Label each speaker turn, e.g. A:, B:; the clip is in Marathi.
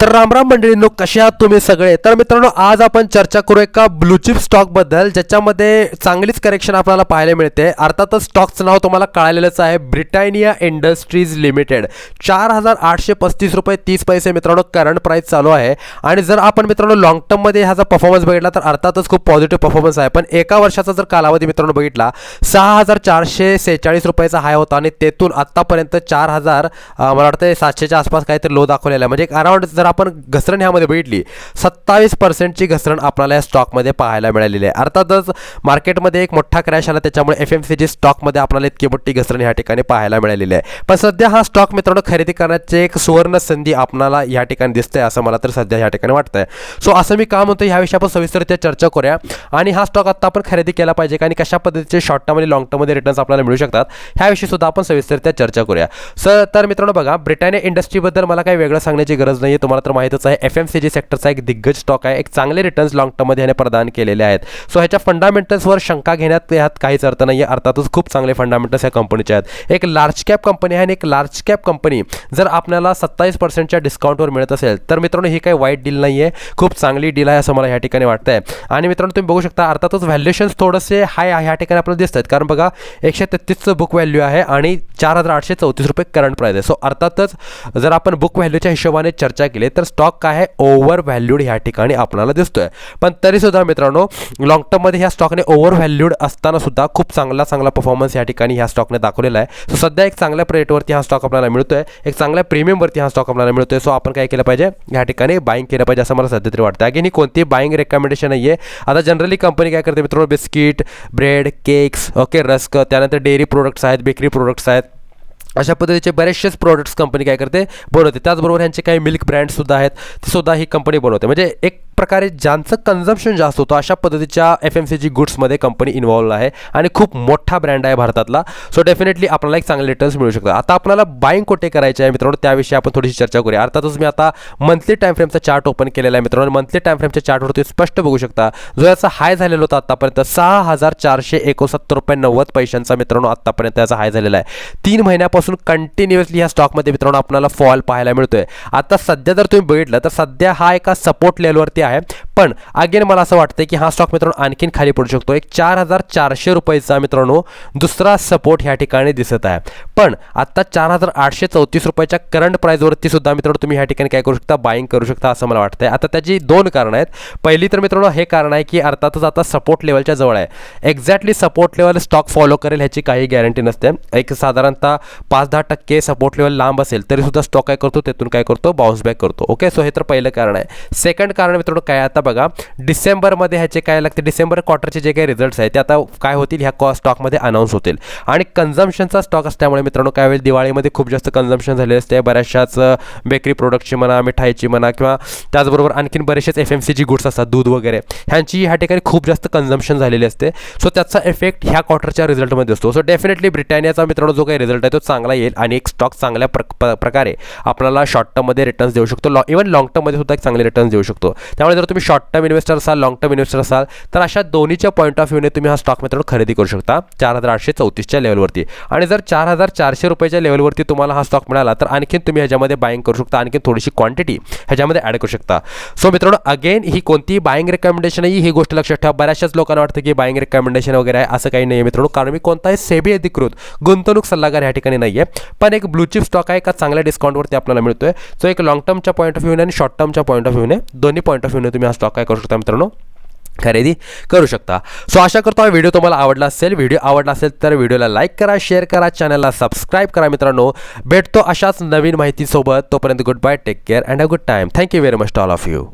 A: तर रामराम मंडळींनो कसे आहात तुम्ही सगळे? तर मित्रांनो आज आपण चर्चा करू एका ब्लूचिप स्टॉकबद्दल ज्याच्यामध्ये चांगलीच करेक्शन आपल्याला पाहायला मिळते. अर्थातच स्टॉकचं नाव तुम्हाला कळालेलंच आहे ब्रिटानिया इंडस्ट्रीज लिमिटेड. चार हजार आठशे पस्तीस रुपये तीस पैसे मित्रांनो करंट प्राईस चालू आहे. आणि जर आपण मित्रांनो लॉंग टर्ममध्ये ह्याचा परफॉर्मन्स बघितला तर अर्थातच खूप पॉझिटिव्ह परफॉर्मन्स आहे. पण एका वर्षाचा जर कालावधी मित्रांनो बघितला सहा हजार चारशे सेहेचाळीस रुपयाचा हाय होता. आणि तेथून आत्तापर्यंत चार हजार मला वाटतं सातशेच्या आसपास काहीतरी लो दाखवलेला आहे. म्हणजे एक अराउंड जर आपण घसरण ह्यामध्ये बघितली सत्तावीस पर्सेंटची घसरण आपल्याला या स्टॉकमध्ये पाहायला मिळालेली आहे. अर्थातच मार्केटमध्ये एक मोठा क्रॅश आला त्याच्यामुळे एफ एम सी जी स्टॉकमध्ये आपल्याला इतकी मोठी घसरण ह्या ठिकाणी पाहायला मिळालेली आहे. पण सध्या हा स्टॉक मित्रांनो खरेदी करण्याची एक सुवर्ण संधी आपल्याला या ठिकाणी दिसते असं मला तर सध्या या ठिकाणी वाटतंय. सो असं मी काय म्हणतो ह्याविषयी आपण सविस्तरित्या चर्चा करूया. आणि हा स्टॉक आता आपण खरेदी केला पाहिजे का आणि कशा पद्धतीचे शॉर्ट टर्म आणि लॉंग टर्ममध्ये रिटर्न्स आपल्याला मिळू शकतात ह्याविषयी सुद्धा आपण सविस्तरित्या चर्चा करूया. सर तर मित्रांनो बघा ब्रिटानिया इंडस्ट्रीबद्दल मला काही वेगळं सांगण्याची गरज नाही आहे तुम्हाला तर माहितच आहे एफ एम सी जी सेक्टरचा एक दिग्गज स्टॉक आहे. एक चांगले रिटर्न्स लॉंग टर्ममध्ये याने प्रदान केलेले आहेत. सो ह्याच्या फंडामेंटल्सवर शंका घेण्यात ह्यात काहीच अर्थ नाही आहे अर्थातच खूप चांगले फंडामेंटल्स या कंपनीचे आहेत. एक लार्ज कॅप कंपनी आहे आणि एक लार्ज कॅप कंपनी जर आपल्याला सत्तावीस पर्सेंटच्या डिस्काउंटवर मिळत असेल तर मित्रांनो ही काही वाईट डील नाही आहे खूप चांगली डील आहे असं मला ह्या ठिकाणी वाटतं आहे आणि मित्रांनो तुम्ही बघू शकता अर्थातच व्हॅल्युएशन्स थोडेसे हाय ह्या ठिकाणी आपल्याला दिसत आहेत कारण बघा एकशे तेहतीसचं बुक व्हॅल्यू आहे आणि चार हजार आठशे चौतीस रुपये करंट प्राईस आहे. सो अर्थातच जर आपण बुक व्हॅल्यूच्या हिशोबाने चर्चा केली तर स्टॉक काय आहे? ओव्हर व्हॅल्यूड ह्या ठिकाणी आपल्याला दिसतोय. पण तरीसुद्धा मित्रांनो लॉंग टर्ममध्ये ह्या स्टॉकने ओव्हर व्हॅल्यूड असताना सुद्धा खूप चांगला चांगला परफॉर्मन्स या ठिकाणी ह्या स्टॉकने दाखवलेला आहे. सो सध्या एक चांगल्या रेटवरती हा स्टॉक आपल्याला मिळतोय. एक चांगल्या प्रीमियमवरती हा स्टॉक आपल्याला मिळतोय. सो आपण काय केलं पाहिजे? या ठिकाणी बाईंग केलं पाहिजे असं मला सध्या तरी वाटतं अगेन ही कोणती बाईंग रेकमेंडेशन नाही आहे आता जनरली कंपनी काय करते मित्रांनो? Biscuit bread cakes okay rusk त्यानंतर डेअरी प्रोडक्ट्स आहेत बेकरी प्रोडक्ट्स आहेत. अशा पद्धतीचे बरेचसेच प्रोडक्ट्स कंपनी काय करते? बनवते त्याचबरोबर ह्यांचे काही मिल्क ब्रँडसुद्धा आहेत ते सुद्धा ही कंपनी बनवते म्हणजे एक प्रकारे ज्यांचं कन्झम्पशन जास्त होतं अशा पद्धतीच्या एफ एम सी जी गुड्समध्ये कंपनी इन्व्हॉल्व आहे आणि खूप मोठा ब्रँड आहे भारतातला. सो डेफिनेटली आपल्याला एक चांगले रिटर्न्स मिळू शकतात. आता आपल्याला बाईंग कोठे करायचे आहे मित्रांनो त्याविषयी आपण थोडीशी चर्चा करूया. अर्थातच मी आता मंथली टाईम फ्रेमचा चार्ट ओपन केलेला आहे मित्रांनो. मंथली टाइम फ्रेमच्या तुम्ही स्पष्ट बघू शकता जो याचा हाय झालेला होता आतापर्यंत सहा हजार चारशे एकोणसत्तर रुपये नव्वद पैशांचा मित्रांनो आतापर्यंत याचा हाय झालेला आहे. तीन महिन्यापासून कंटिन्युअसली ह्या स्टॉकमध्ये मित्रांनो आपल्याला फॉल पाहायला मिळतोय. आता सध्या जर तुम्ही बघितलं तर सध्या हा एका सपोर्ट लेवलवरती आहे. पण अगेन मला असं वाटतं की हा स्टॉक मित्रांनो आणखीन खाली पडू शकतो. एक चार हजार चारशे रुपयाचा मित्रांनो दुसरा सपोर्ट ह्या ठिकाणी दिसत आहे. पण आता चार हजार आठशे चौतीस रुपयाच्या करंट प्राईजवरती सुद्धा मित्रांनो तुम्ही ह्या ठिकाणी काय करू शकता? बाईंग करू शकता असं मला वाटतंय. आता त्याची दोन कारणं आहेत. पहिली तर मित्रांनो हे कारण आहे की अर्थातच आता सपोर्ट लेवलच्या जवळ आहे. Exactly support level stock follow करेल ह्याची काही गॅरंटी नसते. एक साधारणतः पाच दहा टक्के सपोर्ट लेवल लांब असेल तरीसुद्धा स्टॉक काय करतो? त्यातून काय करतो? बाउन्स बॅक करतो. ओके सो हे तर पहिलं कारण आहे. सेकंड कारण मित्रांनो काय आता बघा डिसेंबरमध्ये ह्याचे काय लागते डिसेंबर क्वार्टरचे जे काही रिझल्ट्स आहेत ते आता काय होतील? ह्या कॉ स्टॉकमध्ये अनाऊन्स होतील. आणि कन्झम्पशनचा स्टॉक असल्यामुळे मित्रांनो काय होईल दिवाळीमध्ये खूप जास्त कन्झम्पशन झाले असते बऱ्याचशाच बेकरी प्रोडक्टची म्हणा मिठाईची म्हणा किंवा त्याचबरोबर आणखीन बरेचसेच F M C G goods असतात दूध वगैरे. ह्यांची ह्या ठिकाणी खूप जास्त कन्झम्पशन झालेली असते. सो त्याचा इफेक्ट ह्या क्वार्टरच्या रिझल्टमध्ये असतो. सो डेफिनेटली ब्रिटानियाचा मित्रांनो जो काही रिझल्ट आहे तो चांगला येईल आणि एक स्टॉक चांगल्या प्र प्रकारे आपल्याला शॉर्ट टर्ममध्ये रिटर्न्स देऊ शकतो. लॉ इव्हन लॉंग टर्ममध्ये सुद्धा एक चांगले रिटर्न्स देऊ शकतो. त्यामुळे जर तुम्ही शॉर्ट टर्म इन्व्हेस्टर असाल लॉंग टर्म इन्व्हेस्टर असाल तर अशा दोन्हीच्या पॉईंट ऑफ व्ह्यूने तुम्ही हा स्टॉक मित्रांनो खरेदी करू शकता चार हजार आठशे चौतीसच्या लेवलवरती आणि जर चार हजार चारशे रुपयाच्या लेवलवरती तुम्हाला हा स्टॉक मिळाला तर आणखीन तुम्ही ह्याच्यामध्ये बाईंग करू शकता आणखी थोडीशी क्वांटिटी ह्याच्यामध्ये ॲड करू शकता. सो मित्रांनो अगेन ही कोणती बाईंग रेकमेंडेशन आहे ही गोष्ट लक्षात ठेवा. बऱ्याचशाच लोकांना वाटतं की बाईंग रेकमेंडेशन वगैरे आहे असं काही नाही आहे मित्रांनो कारण मी कोणताही सेबी अधिकृत गुंतवणूक सल्लागार ह्या ठिकाणी नाही आहे पण एक ब्लूचिप स्टॉक आहे का चांगल्या डिस्काउंटवरती आपल्याला मिळतोय. सो एक लॉंग टर्मच्या पॉईंट ऑफ व्ह्यूने आणि शॉर्ट टर्मच्या पॉईंट ऑफ व्ह्यूने दोन्ही पॉईंट ऑफ व्ह्यूने तुम्ही हा स्टॉक काय करू शकता मित्रांनो? खरेदी करू शकता. सो आशा करतो हा व्हिडिओ तुम्हाला आवडला असेल. व्हिडिओ आवडला असेल तर व्हिडिओला लाईक करा शेअर करा चॅनलला सबस्क्राईब करा मित्रांनो. भेटतो अशाच नवीन माहितीसोबत. तोपर्यंत good bye take care and a good time thank you very much all of you